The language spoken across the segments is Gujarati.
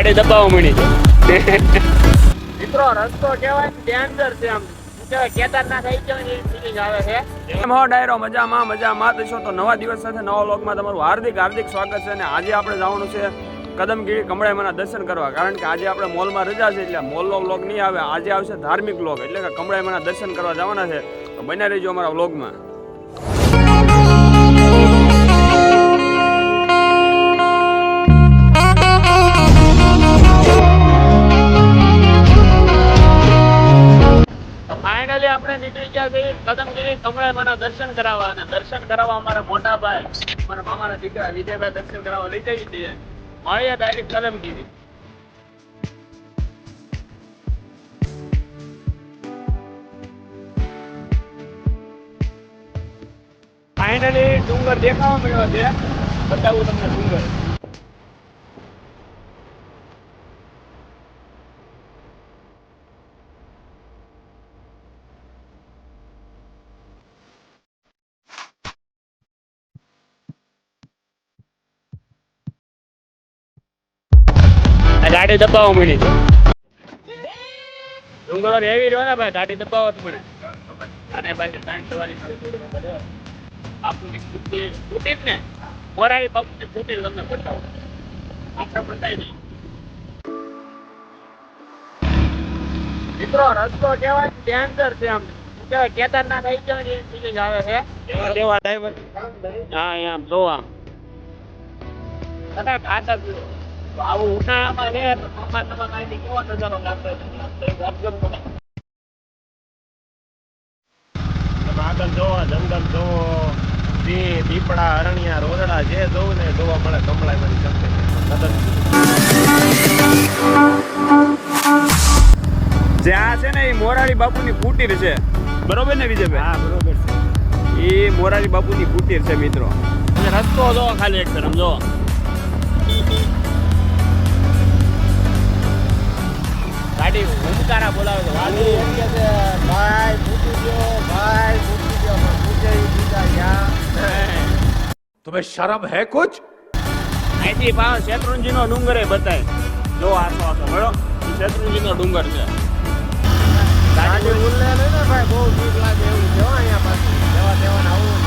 ગાડી દબાવવા મળી મિત્રો રસ્તો કેવાય ડેન્જર છે આમ. કેદારનાથ આવી ગયો ને એવી આવે છે. એમ હો ડાયરો? મજામાં મજામાં. દેશો તો નવા દિવસ સાથે નવા લોકમાં તમારું હાર્દિક હાર્દિક સ્વાગત છે અને આજે આપણે જવાનું છે કદમગીરી કમળાઈમાના દર્શન કરવા. કારણ કે આજે આપણે મોલમાં રજા છે એટલે મોલનો વ્લોગ નહીં આવે. આજે આવશે ધાર્મિક વ્લોગ એટલે કે કમળાઈમાના દર્શન કરવા જવાના છે. તો બન્યા રહેજો અમારા વ્લોગમાં. ફાઇનલી આપણે નીકળી ગયા છીએ કદમગીરી કમળાઈમાના દર્શન કરાવવા અને દર્શન કરાવવા અમારા મોટા ભાઈ, મારા મામાના દીકરા વિજયભાઈ દર્શન કરાવવા લઈ જઈ છીએ મળીએ ડાયરેક્ટ કદમગીરી ફાઇનલી ડુંગર દેખાવા મળ્યો છે. બતાવું તમને ડુંગર. આ દબાવવા મળી ડુંગરો રેવી રહ્યો ને ભાઈ ગાડી દબાવો જ મને અને ભાઈ સાંજ સવારી આપણને ફૂટી ફૂટી જ ને. મોરારી બાપુને ફૂટી તમને બતાવો. આપણે બતાવી દઈએ. મિત્રો રસ્તો કેવાય ડેન્જર છે આમ. કેવાય કેદારનાથ આવી ગયો ને આવે છે. કેવા ડ્રાઈવર હા આમ જો આમ કદાચ. તો જે ને આ છે ને એ મોરારી બાપુની કુટીર છે બરોબર ને વિજયભાઈ હા બરોબર એ મોરારી બાપુની કુટીર છે મિત્રો રસ્તો જો ખાલી એક તરફ જો. ગાડી હુંકારા બોલાવે તો ગાડી એમ કે છે ભાઈ ફૂટી ગયો ભાઈ ફૂટી ગયો ફૂટે દીધા યા તમે શરમ હે કુછ? અહીંથી પાછો શેત્રુંજીનો ડુંગર એ બતાય. જો આસો આસો બરો શેત્રુંજીનો ડુંગર છે. ગાડી ઉલ્લે ને ભાઈ બહુ બીક લાગે એવું જવા અહીંયા પાછું. જવા દેવાના આવું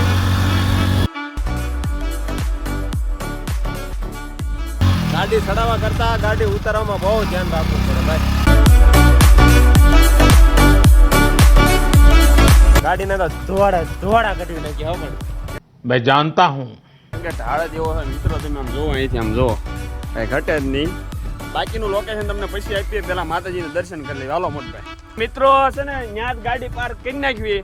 ગાડી ચડાવવા કરતા ગાડી ઉતારવામાં બહુ ધ્યાન રાખવું પડે ભાઈ. ગાડી ગાડીને તો ધોવાડા ધોવાડા કાઢી નાખ્યા પણ. મેં જાણતા હું. કે ઢાળ જેવો હોય મિત્રો તમે આમ જોવો અહીંથી આમ જોવો કઈ ઘટે જ નહીં. બાકીનું લોકેશન તમને પછી આપીએ પેલા માતાજીને દર્શન કરી લઈએ. હાલો મોટભાઈ. મિત્રો છે ને ત્યાં જ ગાડી પાર્ક કરી નાખવી.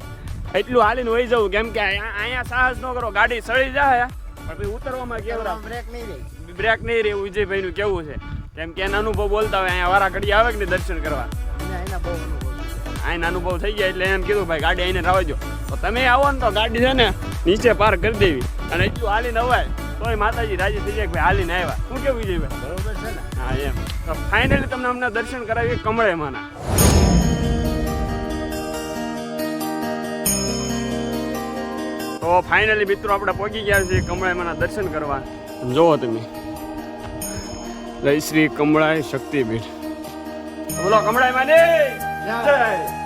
એટલું હાલીને હોઈ જવું. કેમ કે અહીંયા સાહસ ન કરો ગાડી સળી જાય પણ ઉતરવામાં કેવું બ્રેક નહીં રહે. બ્રેક નહીં રહે વિજયભાઈનું કેવું છે? કેમ કે એના અનુભવ બોલતા હોય અહીંયા વારા ઘડી આવે કે દર્શન કરવા? એના બહુ આઈને અનુભવ થઈ ગયા એટલે એમ કીધું ભાઈ ગાડી આઈને રાવજો તો તમે આવો ને તો ગાડી છે ને નીચે પાર્ક કરી દેવી. અને હજુ હાલીને અવાય. તોય માતાજી રાજી થઈ જાય કે ભાઈ હાલીને આવ્યા. શું કેવું વિજયભાઈ બરોબર છે ને? હા એમ. તો ફાઇનલી તમને અમને દર્શન કરાવીએ કમળે માના. તો ફાઇનલી મિત્રો આપણે પહોંચી ગયા છીએ કમળાઈ માના દર્શન કરવા. જોવો તમે. જય શ્રી કમળાઈ શક્તિપીઠ. બોલો કમળાઈ માની. જય.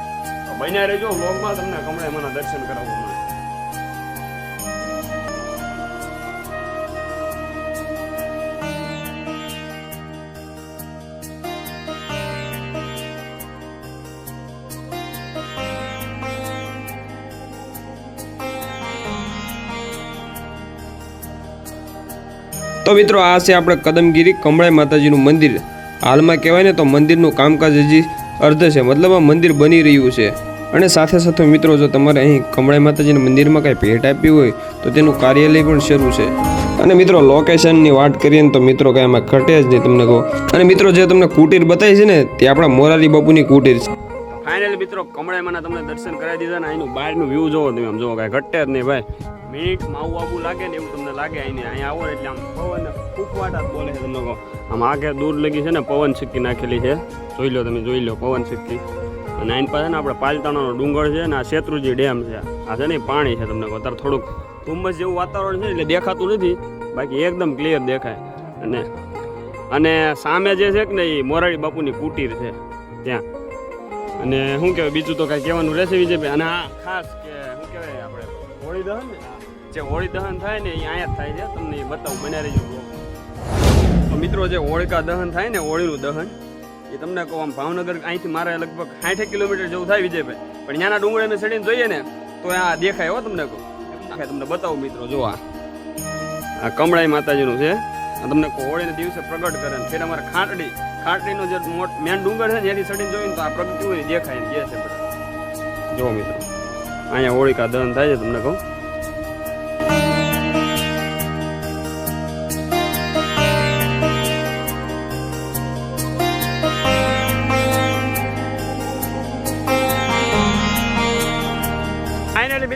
બન્યા રહેજો, વ્લોગમાં તમને કમળે મને દર્શન કરાવવું મળે. તો મિત્રો, આ છે આપણે કદમગીરી કમળાઈ માતાજીનું મંદિર. હાલમાં કહેવાય ને તો મંદિરનું કામકાજ હજી અર્ધ છે. મતલબ આ મંદિર બની રહ્યું છે. અને સાથે સાથે મિત્રો, જો તમારે અહીં કમળાઈ માતાજીના મંદિરમાં કાંઈ ભેટ આપી હોય, તો તેનું કાર્યાલય પણ શરૂ છે. અને મિત્રો લોકેશનની વાત કરીએ ને તો મિત્રો કાંઈ એમાં ઘટે જ નહીં તમને કહો. અને મિત્રો, જે તમને કુટીર બતાવી છે ને, તે આપણા મોરારી બાપુની કુટીર છે. ફાઇનલ મિત્રો કમળાઈમાંના તમને દર્શન કરાવી દીધા ને, અહીંનું બહારનું વ્યૂ જોવો તમે, આમ જોવો, કાંઈ ઘટે જ નહીં ભાઈ. મીઠ માવું આવું લાગે ને, એવું તમને લાગે અહીં અહીંયા આવો એટલે આમ પવન ફૂંકવાટા બોલે છે તમને કહો. આમ આગે દૂર લગી છે ને, પવન સિક્કી નાખેલી છે. જોઈ લો તમે, જોઈ લો, પવન સિક્કી અને આની પાસે ને આપણે પાલતાણાનો ડુંગર છે અને આ શેત્રુજી ડેમ છે. આ છે ને પાણી છે તમને અત્યારે થોડુંક ધુમ્મસ જેવું વાતાવરણ છે એટલે દેખાતું નથી. બાકી એકદમ ક્લિયર દેખાય. અને અને સામે જે છે કે ને એ મોરારી બાપુની કુટીર છે ત્યાં. અને શું કહેવાય બીજું તો કાંઈ કહેવાનું રહેશે વિજયભાઈ અને આ ખાસ કે શું કહેવાય આપણે? હોળી દહન ને? જે હોળી દહન થાય ને એ અહીંયા જ થાય છે. તમને એ બતાવું બન્યા રહીજો. મિત્રો જે હોળિકા દહન થાય ને હોળીનું દહન એ તમને કહું, આમ ભાવનગર અહીંથી મારે લગભગ સાઠ કિલોમીટર જેવું થાય વિજયભાઈ. પણ ત્યાંના ડુંગળી અમે ચડીને જોઈએ ને, તો આ દેખાય હો તમને કહું. આખે તમને, બતાવું મિત્રો જો આ. કમળાઈ માતાજીનું છે. તમને હોળીને દિવસે પ્રગટ કરે ને, ફેર અમારે ખાંટડી, ખાંટડીનો જે મોટ મેન ડુંગર છે ને એની ચડીને જોઈએ ને, તો આ પ્રગતિ દેખાય ને જે છે બધા. મિત્રો, અહીંયા હોળીકા દહન થાય છે તમને કહું.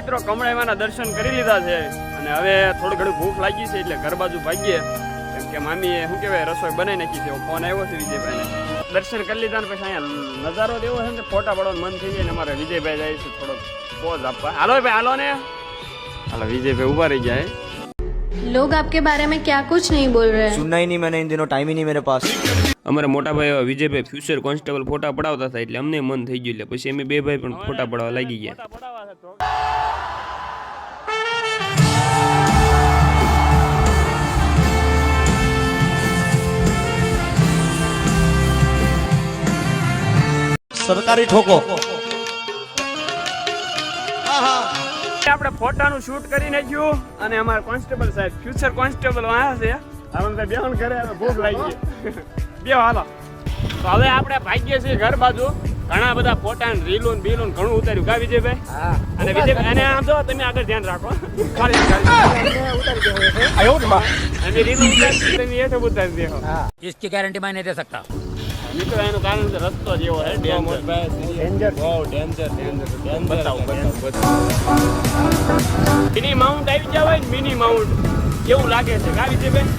મિત્રો કમળાઈમાના દર્શન કરી લીધા છે અને હવે થોડી ઘણી ભૂખ લાગી છે એટલે ઘર બાજુ ભાગીએ કેમ કે મામીએ શું કહેવાય રસોઈ બનાવી નાખી છે ફોન આવ્યો છે વિજયભાઈને દર્શન કરી લીધા ને પછી અહીંયા નજારો જ એવો છે ને ફોટા પાડવાનું મન થઈ જાય ને અમારે વિજયભાઈ જાય છે થોડોક પોઝ આપવા હાલો ભાઈ હાલો ને હાલો વિજયભાઈ ઉભા રહી ગયા હે. लोग आपके बारे में क्या कुछ नहीं बोल रहे हैं सुनना ही नहीं मैंने इन दिनों टाइम ही नहीं मेरे पास અમારા મોટા ભાઈ એવા વિજયભાઈ ફ્યુચર કોન્સ્ટેબલ ફોટા પડાવતા હતા એટલે અમને મન થઈ ગયું એટલે પછી અમે બે ભાઈ પણ ફોટા પડાવવા લાગી ગયા ફોટા પડાવવા છે તો. सरकारी ठोको આપણે ફોટાનું શૂટ કરી નાખ્યું અને અમારા કોન્સ્ટેબલ સાહેબ ફ્યુચર કોન્સ્ટેબલ આયા છે આપણે બેહન કરે હવે ભૂખ લાગી બે હાલો તો હવે આપણે ભાગ્ય છીએ ઘર બાજુ ઘણા બધા ફોટા ને રીલો ને બીલો ને ઘણું ઉતાર્યું કા વિજયભાઈ અને વિજયભાઈ અને આમ જો તમે આગળ ધ્યાન રાખો ખાલી અને રીલો ઉતારી તમે હેઠે ઉતારી દેખો इसकी गारंटी मैं नहीं दे सकता મિત્રો એનું કારણ કે રસ્તો જેવો છે ડેન્જર ડેન્જર બહુ ડેન્જર ડેન્જર બતાવો બતાવો બતાવો મિની માઉન્ટ આવી ગયા હોય ને મિની માઉન્ટ કેવું લાગે છે? કા વિજયભાઈ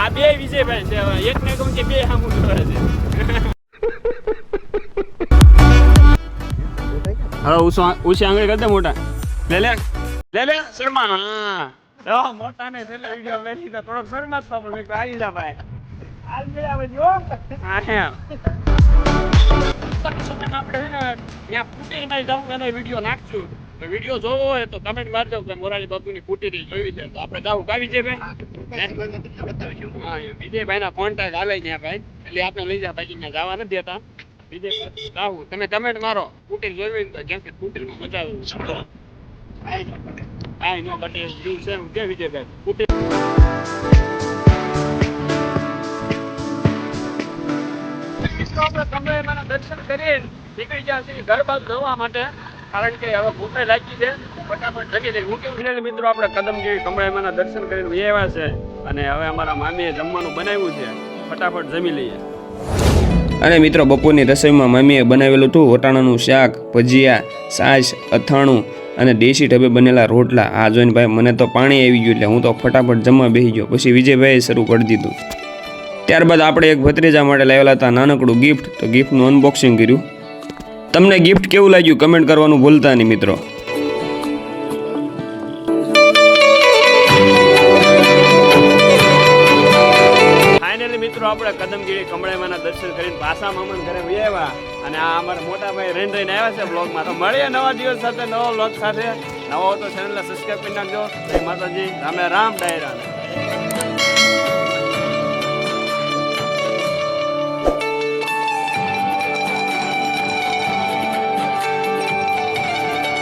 આ બે વિજયભાઈ છે એક ને કહું કે બે સામું છે. હવે ઉષા ઉસે આંગળી કરી દે મોટા. લે લે. લે લે શર્મા હા. મોટા ને છેલ્લે વિડિયો મેલી તો થોડોક શર્મા તો પણ આવી જા ભાઈ. વીડિયો નાખશું. તો વીડિયો જોવો હોય તો કમેન્ટ મારજો કે મોરારી બાપુની કુટીરી જોઈ છે. તો આપણે જાવું કાવી છે ભાઈ? વિજયભાઈ ના કોન્ટેક્ટ આવે ત્યાં ભાઈ. એટલે આપણે લઈ જાય ભાઈ. ત્યાં જવા નથી દેતા જાવું તમે કમેન્ટ મારો. કુટીર જોઈ હોય તો કેમ કે કુટીરમાં મજા આવે. નો બટે જીવ છે એમ. કે વિજયભાઈ? કુટીર જવા કારણ કે હવે મિત્રો, આપણે કદમગીરી કમળાઈમાના દર્શન કરીને આવ્યા છે. અને હવે અમારા મામીએ જમવાનું બનાવ્યું છે. ફટાફટ જમી લઈએ. અને મિત્રો, બપોરની રસોઈમાં મમ્મીએ બનાવેલું હતું વટાણાનું શાક, ભજીયા છાશ અથાણું અને દેશી ઢબે બનેલા રોટલા. આ જોઈને ભાઈ, મને તો પાણી આવી ગયું એટલે હું તો ફટાફટ જમવા બેસી ગયો. પછી વિજયભાઈએ શરૂ કરી દીધું. ત્યારબાદ આપણે એક ભત્રીજા માટે લાવેલા હતા નાનકડું ગિફ્ટ તો ગિફ્ટનું અનબોક્સિંગ કર્યું. તમને ગિફ્ટ કેવું લાગ્યું કમેન્ટ કરવાનું ભૂલતા નહીં, મિત્રો. મિત્રો, આપણે કદમગીરી કમળાઈમાના દર્શન કરીને પાછા મામાના ઘરે આવ્યા. અને આ અમારા મોટા ભાઈ રેન રહીને આવ્યા છે બ્લોગમાં. તો મળીએ નવા દિવસ સાથે, નવો બ્લોગ સાથે. નવો તો ચેનલને સબસ્ક્રાઈબ કરી નાખજો. માતાજી. રામે રામ ડાયરા